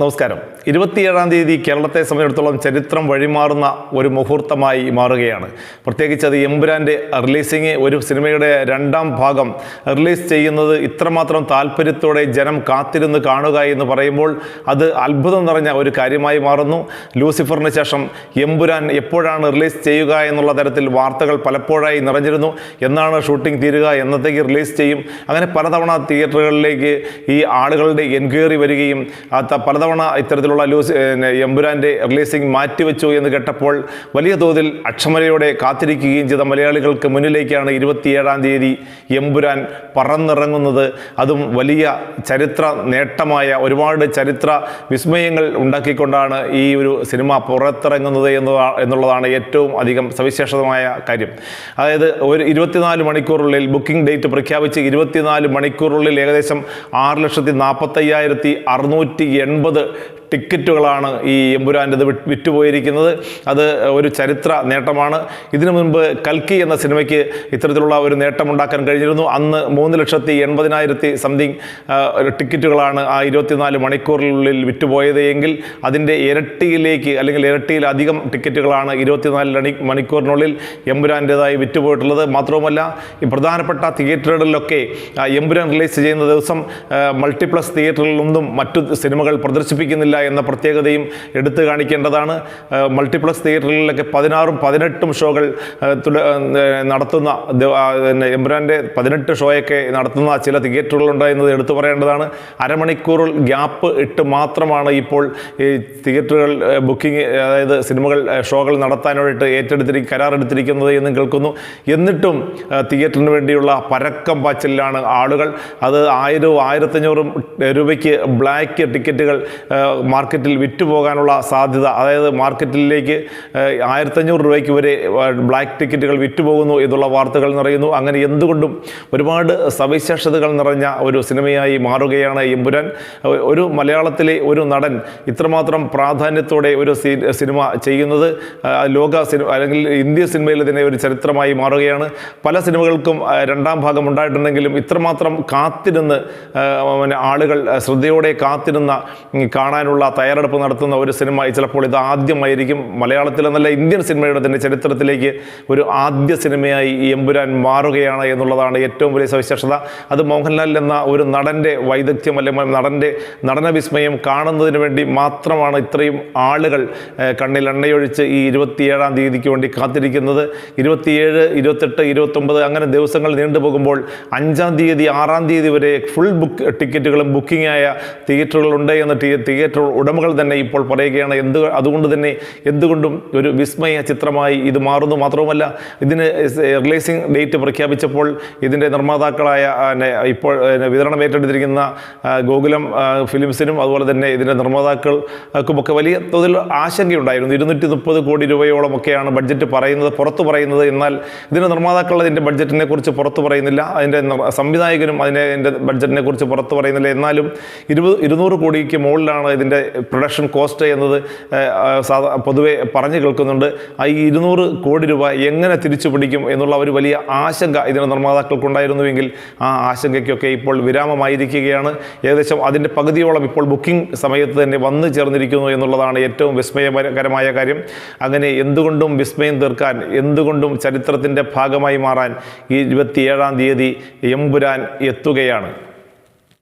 നമസ്കാരം. ഇരുപത്തിയേഴാം തീയതി കേരളത്തെ സംബന്ധിച്ചിടത്തോളം ചരിത്രം വഴിമാറുന്ന ഒരു മുഹൂർത്തമായി മാറുകയാണ്. പ്രത്യേകിച്ച് അത് എമ്പുരാന്റെ റിലീസിങ് ഒരു സിനിമയുടെ രണ്ടാം ഭാഗം. റിലീസ് ചെയ്യുന്നത് ഇത്രമാത്രം താല്പര്യത്തോടെ ജനം കാത്തിരുന്ന് കാണുക എന്ന് പറയുമ്പോൾ അത് അത്ഭുതം നിറഞ്ഞ ഒരു കാര്യമായി മാറുന്നു. ലൂസിഫറിന് ശേഷം എമ്പുരാൻ എപ്പോഴാണ് റിലീസ് ചെയ്യുക എന്നുള്ള തരത്തിൽ വാർത്തകൾ പലപ്പോഴായി നിറഞ്ഞിരുന്നു. എന്നാണ് ഷൂട്ടിംഗ് തീരുക എന്നത്തേക്ക് റിലീസ് ചെയ്യും. അങ്ങനെ പലതവണ തിയേറ്ററുകളിലേക്ക് ഈ ആളുകളുടെ എൻക്വയറി വരികയും ആ ത- പലതവണ ഇത്തരത്തിലുള്ള ലൂസ് എമ്പുരാന്റെ റിലീസിംഗ് മാറ്റിവെച്ചു എന്ന് കേട്ടപ്പോൾ വലിയ തോതിൽ അക്ഷമരയോടെ കാത്തിരിക്കുകയും ചെയ്ത മലയാളികൾക്ക് മുന്നിലേക്കാണ് ഇരുപത്തിയേഴാം തീയതി എമ്പുരാൻ പറന്നിറങ്ങുന്നത്. അതും വലിയ ചരിത്ര നേട്ടമായ ഒരുപാട് ചരിത്ര വിസ്മയങ്ങൾ ഉണ്ടാക്കിക്കൊണ്ടാണ് ഈ ഒരു സിനിമ പുറത്തിറങ്ങുന്നത് എന്നുള്ളതാണ് ഏറ്റവും അധികം സവിശേഷമായ കാര്യം. അതായത് ഒരു ഇരുപത്തിനാല് മണിക്കൂറുള്ളിൽ ബുക്കിംഗ് ഡേറ്റ് പ്രഖ്യാപിച്ച് ഇരുപത്തിനാല് മണിക്കൂറുള്ളിൽ ഏകദേശം ആറ് ലക്ഷത്തി നാൽപ്പത്തയ്യായിരത്തി അറുന്നൂറ്റി എൺപത് പറയുന്നത് ടിക്കറ്റുകളാണ് ഈ എമ്പുരാന്റെത് വിറ്റുപോയിരിക്കുന്നത്. അത് ഒരു ചരിത്ര നേട്ടമാണ്. ഇതിനു മുൻപ് കൽക്കി എന്ന സിനിമയ്ക്ക് ഇത്തരത്തിലുള്ള ഒരു നേട്ടമുണ്ടാക്കാൻ കഴിഞ്ഞിരുന്നു. അന്ന് മൂന്ന് ലക്ഷത്തി എൺപതിനായിരത്തി സംതിങ് ടിക്കറ്റുകളാണ് ആ ഇരുപത്തിനാല് മണിക്കൂറിനുള്ളിൽ വിറ്റുപോയത് എങ്കിൽ അതിന്റെ ഇരട്ടിയിലേക്ക് അല്ലെങ്കിൽ ഇരട്ടിയിലധികം ടിക്കറ്റുകളാണ് ഇരുപത്തിനാല് മണി മണിക്കൂറിനുള്ളിൽ എമ്പുരാന്റെതായി വിറ്റുപോയിട്ടുള്ളത്. മാത്രവുമല്ല ഈ പ്രധാനപ്പെട്ട തിയേറ്ററുകളിലൊക്കെ എമ്പുരാൻ റിലീസ് ചെയ്യുന്ന ദിവസം മൾട്ടിപ്ലസ് മൾട്ടിപ്ലക്സ് തിയേറ്ററുകളിലൊന്നും മറ്റു സിനിമകൾ പ്രദർശിപ്പിക്കുന്നില്ല. എന്ന പ്രത്യേകതയും എടുത്തു കാണിക്കേണ്ടതാണ്. മൾട്ടിപ്ലക്സ് തിയേറ്ററുകളിലൊക്കെ പതിനാറും പതിനെട്ടും ഷോകൾ നടത്തുന്ന എംബ്രാന്റെ പതിനെട്ട് ഷോയൊക്കെ നടത്തുന്ന ചില തിയേറ്ററുകളുണ്ട് എന്നത് എടുത്തു പറയേണ്ടതാണ്. അരമണിക്കൂർ ഗ്യാപ്പ് ഇട്ട് മാത്രമാണ് ഇപ്പോൾ ഈ തിയേറ്ററുകൾ ബുക്കിംഗ് അതായത് സിനിമകൾ ഷോകൾ നടത്താനായിട്ട് ഏറ്റെടുത്തിരി കരാറെടുത്തിരിക്കുന്നത് എന്നും കേൾക്കുന്നു. എന്നിട്ടും തിയേറ്ററിന് വേണ്ടിയുള്ള പരക്കം പാച്ചിലാണ് ആളുകൾ. അത് ആയിരവും ആയിരത്തഞ്ഞൂറും രൂപയ്ക്ക് ബ്ലാക്ക് ടിക്കറ്റുകൾ മാർക്കറ്റിൽ വിറ്റുപോകാനുള്ള സാധ്യത അതായത് മാർക്കറ്റിലേക്ക് ആയിരത്തഞ്ഞൂറ് രൂപയ്ക്ക് വരെ ബ്ലാക്ക് ടിക്കറ്റുകൾ വിറ്റുപോകുന്നു എന്നുള്ള വാർത്തകൾ നിറയുന്നു. അങ്ങനെ എന്തുകൊണ്ടും ഒരുപാട് സവിശേഷതകൾ നിറഞ്ഞ ഒരു സിനിമയായി മാറുകയാണ് എമ്പുരാൻ. ഒരു മലയാളത്തിലെ ഒരു നടൻ ഇത്രമാത്രം പ്രാധാന്യത്തോടെ ഒരു സിനിമ ചെയ്യുന്നത് ലോക സിനിമ അല്ലെങ്കിൽ ഇന്ത്യ സിനിമയിൽ തന്നെ ഒരു ചരിത്രമായി മാറുകയാണ്. പല സിനിമകൾക്കും രണ്ടാം ഭാഗം ഉണ്ടായിട്ടുണ്ടെങ്കിലും ഇത്രമാത്രം കാത്തിരുന്ന് ആളുകൾ ശ്രദ്ധയോടെ കാത്തിരുന്ന ഉം, കാണാനുള്ള തയ്യാറെടുപ്പ് നടത്തുന്ന ഒരു സിനിമ ചിലപ്പോൾ ഇത് ആദ്യമായിരിക്കും. മലയാളത്തിലെന്നല്ല ഇന്ത്യൻ സിനിമയുടെ തന്നെ ചരിത്രത്തിലേക്ക് ഒരു ആദ്യ സിനിമയായി ഈ എമ്പുരാൻ മാറുകയാണ് എന്നുള്ളതാണ് ഏറ്റവും വലിയ സവിശേഷത. അത് മോഹൻലാൽ എന്ന ഒരു നടന്റെ വൈദഗ്ധ്യം അല്ലെങ്കിൽ നടന്റെ നടനവിസ്മയം കാണുന്നതിന് വേണ്ടി മാത്രമാണ് ഇത്രയും ആളുകൾ കണ്ണിൽ എണ്ണയൊഴിച്ച് ഈ ഇരുപത്തിയേഴാം തീയതിക്ക് വേണ്ടി കാത്തിരിക്കുന്നത്. ഇരുപത്തിയേഴ് ഇരുപത്തെട്ട് ഇരുപത്തൊമ്പത് അങ്ങനെ ദിവസങ്ങൾ നീണ്ടു പോകുമ്പോൾ അഞ്ചാം തീയതി ആറാം തീയതി വരെ ഫുൾ ബുക്ക് ടിക്കറ്റുകളും ബുക്കിംഗ് ആയ തിയേറ്ററുകളുണ്ട് എന്ന തിയേറ്റർ ഉടമകൾ തന്നെ ഇപ്പോൾ പറയുകയാണ് എന്ത് അതുകൊണ്ട് തന്നെ എന്തുകൊണ്ടും ഒരു വിസ്മയ ചിത്രമായി ഇത് മാറുന്നു. മാത്രവുമല്ല ഇതിന് റിലീസിംഗ് ഡേറ്റ് പ്രഖ്യാപിച്ചപ്പോൾ ഇതിന്റെ നിർമ്മാതാക്കളായ ഇപ്പോൾ വിതരണം ഏറ്റെടുത്തിരിക്കുന്ന ഗോകുലം ഫിലിംസിനും അതുപോലെ തന്നെ ഇതിന്റെ നിർമ്മാതാക്കൾക്കുമൊക്കെ വലിയ തോതിൽ ആശങ്കയുണ്ടായിരുന്നു. ഇരുന്നൂറ്റി മുപ്പത് കോടി രൂപയോളമൊക്കെയാണ് ബഡ്ജറ്റ് പറയുന്നത് പുറത്തു പറയുന്നത്. എന്നാൽ ഇതിന്റെ നിർമ്മാതാക്കൾ അതിന്റെ ബഡ്ജറ്റിനെ കുറിച്ച് പുറത്തു പറയുന്നില്ല. അതിന്റെ സംവിധായകനും അതിന്റെ ബഡ്ജറ്റിനെ കുറിച്ച് പുറത്തു പറയുന്നില്ല. എന്നാലും ഇരുപത് ഇരുന്നൂറ് കോടിക്ക് മുകളിലാണ് ഇതിന്റെ പ്രൊഡക്ഷൻ കോസ്റ്റ് എന്നത് സാധാ പൊതുവെ പറഞ്ഞു കേൾക്കുന്നുണ്ട്. ഈ ഇരുന്നൂറ് കോടി രൂപ എങ്ങനെ തിരിച്ചു പിടിക്കും എന്നുള്ള ഒരു വലിയ ആശങ്ക ഇതിന്റെ നിർമ്മാതാക്കൾക്കുണ്ടായിരുന്നുവെങ്കിൽ ആ ആശങ്കയ്ക്കൊക്കെ ഇപ്പോൾ വിരാമമായിരിക്കുകയാണ്. ഏകദേശം അതിന്റെ പകുതിയോളം ഇപ്പോൾ ബുക്കിംഗ് സമയത്ത് തന്നെ വന്നു ചേർന്നിരിക്കുന്നു എന്നുള്ളതാണ് ഏറ്റവും വിസ്മയകരമായ കാര്യം. അങ്ങനെ എന്തുകൊണ്ടും വിസ്മയം തീർക്കാൻ എന്തുകൊണ്ടും ചരിത്രത്തിന്റെ ഭാഗമായി മാറാൻ ഈ ഇരുപത്തിയേഴാം തീയതി എമ്പുരാൻ എത്തുകയാണ്.